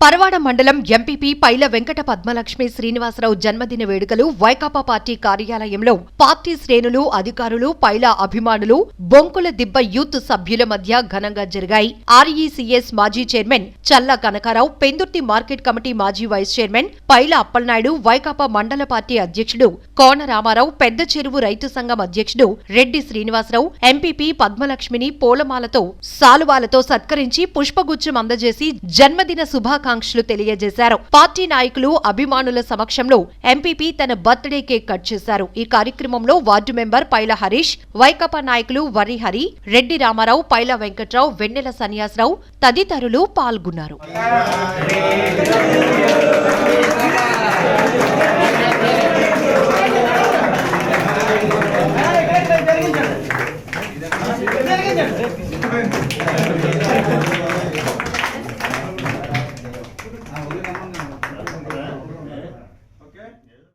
పరవాడ మండలం ఎంపీపీ పైల వెంకట పద్మలక్ష్మి శ్రీనివాసరావు జన్మదిన వేడుకలు వైకాపా పార్టీ కార్యాలయంలో పార్టీ శ్రేణులు అధికారులు పైల అభిమానులు బొంకుల దిబ్బ యూత్ సభ్యుల మధ్య ఘనంగా జరిగాయి. ఆర్ఈసీఎస్ మాజీ chairman Challa Kanakarao Pendurthi market committee మాజీ వైస్ చైర్మన్ పైల అప్పలనాయుడు వైకాపా మండల పార్టీ అధ్యక్షుడు కోన రామారావు పెద్ద చెరువు రైతు సంఘం అధ్యక్షుడు రెడ్డి శ్రీనివాసరావు ఎంపీపీ పద్మలక్ష్మిని పూలమాలతో సాలువాలతో సత్కరించి పుష్పగుచ్చం అందజేసి జన్మదిన శుభాకాంక్షలు తెలియజేశారు. పార్టీ నాయకులు అభిమానుల సమక్షంలో ఎంపీపీ తన బర్త్డే కేక్ కట్ చేశారు. ఈ కార్యక్రమంలో వార్డు మెంబర్ పైల హరీష్ వైకపా నాయకులు వరిహరి రెడ్డి రామారావు పైల వెంకట్రావు వెన్నెల సన్యాసరావు తదితరులు పాల్గొన్నారు.